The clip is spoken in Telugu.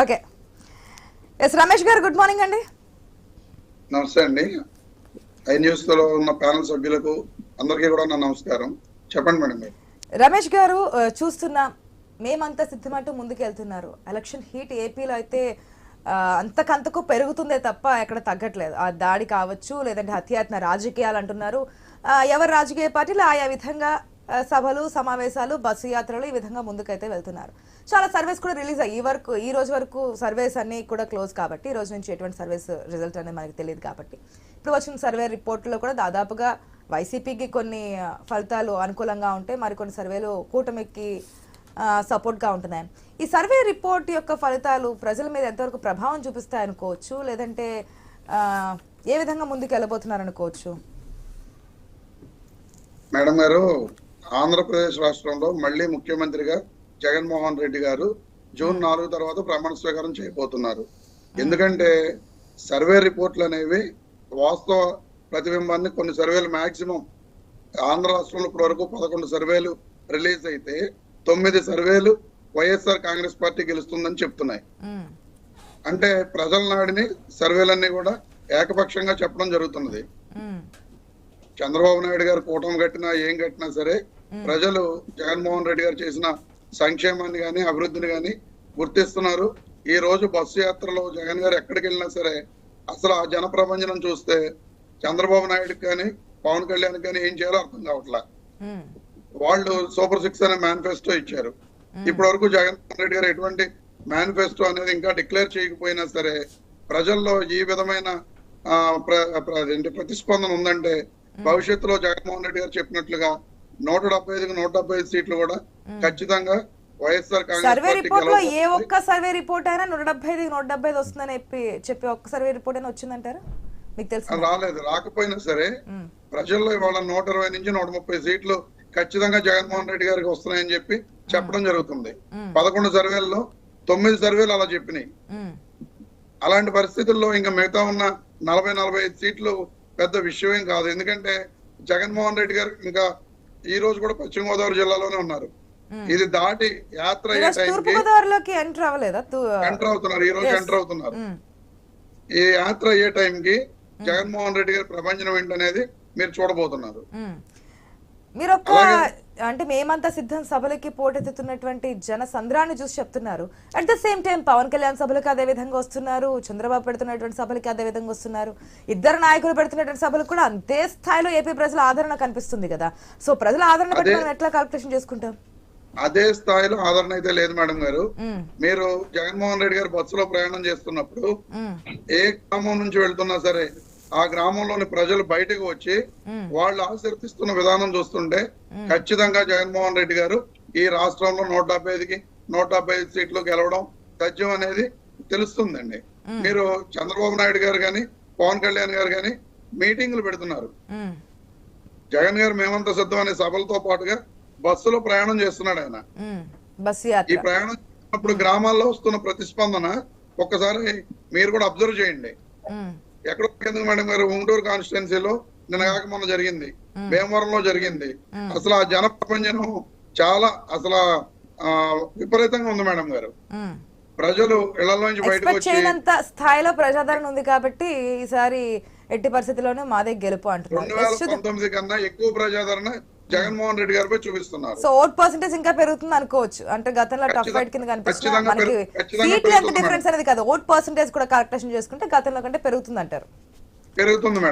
ఓకే. ఎస్ రమేష్ గారు గుడ్ మార్నింగ్ అండి. నమస్తే అండి. ఐ న్యూస్లో ఉన్న ప్యానల్ సభ్యులకు అందరికీ కూడా నా నమస్కారం. చెప్పండి మేడం మీరు. రమేష్ గారు చూస్తున్నాం మేమంతా సిద్ధమంటూ ముందుకు వెళ్తున్నారు ఎలక్షన్ హీట్ ఏపీలో అయితే అంతకంతకు పెరుగుతుందే తప్ప ఎక్కడ తగ్గట్లేదు. ఆ దాడి కావచ్చు లేదంటే హత్యాత్మ రాజకీయాలు అంటున్నారు. ఎవరి రాజకీయ పార్టీలు ఆయా విధంగా సభలు సమావేశాలు బస్సు యాత్రలు ఈ విధంగా ముందుకైతే వెళ్తున్నారు. చాలా సర్వేస్ కూడా రిలీజ్ అయ్యి ఈ వరకు ఈ రోజు వరకు సర్వేస్ అన్ని కూడా క్లోజ్ కాబట్టి ఈ రోజు నుంచి ఎటువంటి సర్వేస్ రిజల్ట్ అనేది మనకి తెలియదు కాబట్టి. ఇప్పుడు వచ్చిన సర్వే రిపోర్ట్లో కూడా దాదాపుగా వైసీపీకి కొన్ని ఫలితాలు అనుకూలంగా ఉంటే మరికొన్ని సర్వేలు కూటమికి సపోర్ట్గా ఉంటున్నాయి. ఈ సర్వే రిపోర్ట్ యొక్క ఫలితాలు ప్రజల మీద ఎంతవరకు ప్రభావం చూపిస్తాయి అనుకోవచ్చు? లేదంటే ఏ విధంగా ముందుకు వెళ్ళబోతున్నారు అనుకోవచ్చు? మేడం గారు ఆంధ్రప్రదేశ్ రాష్ట్రంలో మళ్ళీ ముఖ్యమంత్రిగా జగన్మోహన్ రెడ్డి గారు జూన్ నాలుగు తర్వాత ప్రమాణ స్వీకారం చేయబోతున్నారు. ఎందుకంటే సర్వే రిపోర్ట్లు అనేవి వాస్తవ ప్రతిబింబాన్ని కొన్ని సర్వేలు మాక్సిమం ఆంధ్ర రాష్ట్రంలో ఇప్పటి వరకు పదకొండు సర్వేలు రిలీజ్ అయితే తొమ్మిది సర్వేలు వైఎస్ఆర్ కాంగ్రెస్ పార్టీ గెలుస్తుందని చెప్తున్నాయి. ఉమ్, అంటే ప్రజల నాడిని సర్వేలన్నీ కూడా ఏకపక్షంగా చెప్పడం జరుగుతున్నది. చంద్రబాబు నాయుడు గారు కూటమి కట్టినా ఏం కట్టినా సరే ప్రజలు జగన్మోహన్ రెడ్డి గారు చేసిన సంక్షేమాన్ని గాని అభివృద్ధిని గాని గుర్తిస్తున్నారు. ఈ రోజు బస్సు యాత్రలో జగన్ గారు ఎక్కడికి వెళ్ళినా సరే అసలు ఆ జన ప్రభంజనం చూస్తే చంద్రబాబు నాయుడుకి కానీ పవన్ కళ్యాణ్ కానీ ఏం చేయాలో అర్థం కావట్లా. వాళ్ళు సూపర్ సిక్స్ అనే మేనిఫెస్టో ఇచ్చారు. ఇప్పటి వరకు జగన్మోహన్ రెడ్డి గారు ఎటువంటి మేనిఫెస్టో అనేది ఇంకా డిక్లేర్ చేయకపోయినా సరే ప్రజల్లో ఈ విధమైన ప్రతిస్పందన ఉందంటే భవిష్యత్తులో జగన్మోహన్ రెడ్డి గారు చెప్పినట్లుగా నూట డెబ్బై ఐదుకి నూట డెబ్బై ఐదు సీట్లు కూడా ఖచ్చితంగా వైఎస్ఆర్ సర్వే పార్టీ రిపోర్ట్లో ఏ. ఒక్క సర్వే రిపోర్ట్ అయినా నూట డెబ్బై ఐదు నూట డెబ్బై ఐదు వస్తుందని చెప్పి చెప్పి ఒక్క సర్వే రిపోర్ట్ అయినా వచ్చిందంటారా? మీకు తెలుసు రాలేదు. రాకపోయినా సరే ప్రజల్లో ఇవాళ నూట ఇరవై నుంచి నూట ముప్పై సీట్లు ఖచ్చితంగా జగన్మోహన్ రెడ్డి గారికి వస్తున్నాయని చెప్పి చెప్పడం జరుగుతుంది. పదకొండు సర్వేల్లో తొమ్మిది సర్వేలు అలా చెప్పినాయి. అలాంటి పరిస్థితుల్లో ఇంకా మిగతా ఉన్న నలభై నలభై ఐదు సీట్లు పెద్ద విషయం ఏం కాదు. ఎందుకంటే జగన్మోహన్ రెడ్డి గారు ఇంకా ఈ రోజు కూడా పశ్చిమ గోదావరి జిల్లాలోనే ఉన్నారు. ఇది దాటి యాత్ర ఎంటర్ అవ్వలేదా? ఎంటర్ అవుతున్నారు. ఈ రోజు ఎంటర్ అవుతున్నారు. ఈ యాత్ర అయ్యే టైంకి జగన్మోహన్ రెడ్డి గారి ప్రపంచం ఏంటనేది మీరు చూడబోతున్నారు. మీరు ఒక అంటే మేమంతా సిద్ధం సభలకి పోటెత్తుతున్నటువంటి జన సంద్రాన్ని చూసి చెప్తున్నారు. At the same time Pawan Kalyan సభలకు అదే విధంగా వస్తున్నారు. చంద్రబాబు పెడుతున్నటువంటి సభలకి అదే విధంగా వస్తున్నారు. ఇద్దరు నాయకులు పెడుతున్నటువంటి సభలకు కూడా అంతే స్థాయిలో ఏపీ ప్రజల ఆదరణ కనిపిస్తుంది కదా. సో ప్రజల ఆదరణ మనం ఎట్లా కాల్కులేషన్ చేసుకుంటాం? అదే స్థాయిలో ఆదరణ అయితే లేదు మేడం గారు. మీరు జగన్మోహన్ రెడ్డి గారు బస్సులో ప్రయాణం చేస్తున్నప్పుడు ఏ గ్రామం నుంచి వెళ్తున్నా సరే ఆ గ్రామంలోని ప్రజలు బయటకు వచ్చి. వాళ్ళు ఆశీర్దిస్తున్న విధానం చూస్తుంటే ఖచ్చితంగా జగన్మోహన్ రెడ్డి గారు ఈ రాష్ట్రంలో నూట డెబ్బై ఐదుకి నూట డెబ్బై ఐదు సీట్లు గెలవడం సత్యం అనేది తెలుస్తుందండి. మీరు చంద్రబాబు నాయుడు గారు కానీ పవన్ కళ్యాణ్ గారు కానీ మీటింగులు పెడుతున్నారు. జగన్ గారు మేమంతా సిద్ధం అనే సభలతో పాటుగా బస్సులో ప్రయాణం చేస్తున్నాడు ఆయన. ఈ ప్రయాణం చేసినప్పుడు గ్రామాల్లో వస్తున్న ప్రతిస్పందన ఒక్కసారి మీరు కూడా అబ్జర్వ్ చేయండి. ఎక్కడో ఎందుకు మేడం గారు? ఉంటూరు కాన్స్టిట్యున్సీలో నిన్న కాక మొన్న జరిగింది. భీమవరంలో జరిగింది. అసలు ఆ జన ప్రపంచం చాలా అసలు ఆ, విపరీతంగా ఉంది మేడం గారు. ప్రజలు ఇళ్ళలోంచి బయటకు చేయనంత స్థాయిలో ప్రజాదరణ ఉంది కాబట్టి ఈసారి ఎట్టి పరిస్థితిలోనే మాదే గెలుపు అంటున్నారు. కన్నా ఎక్కువ ప్రజాదరణ జగన్మోహన్ రెడ్డి గారిపై చూపిస్తున్నారు. సో ఓట్ పర్సెంటేజ్ ఇంకా పెరుగుతుంది అనుకోవచ్చు. అంటే గతంలో టఫ్ ఫైట్ కింద కనిపిస్తుంది మనకి సీట్లు ఎంత డిఫరెన్స్ అనేది కాదు. ఓట్ పర్సెంటేజ్ కూడా కరెక్టేషన్ చేసుకుంటే గతంలో కంటే పెరుగుతుంది అంటారు. పెరుగుతుంది మేడం.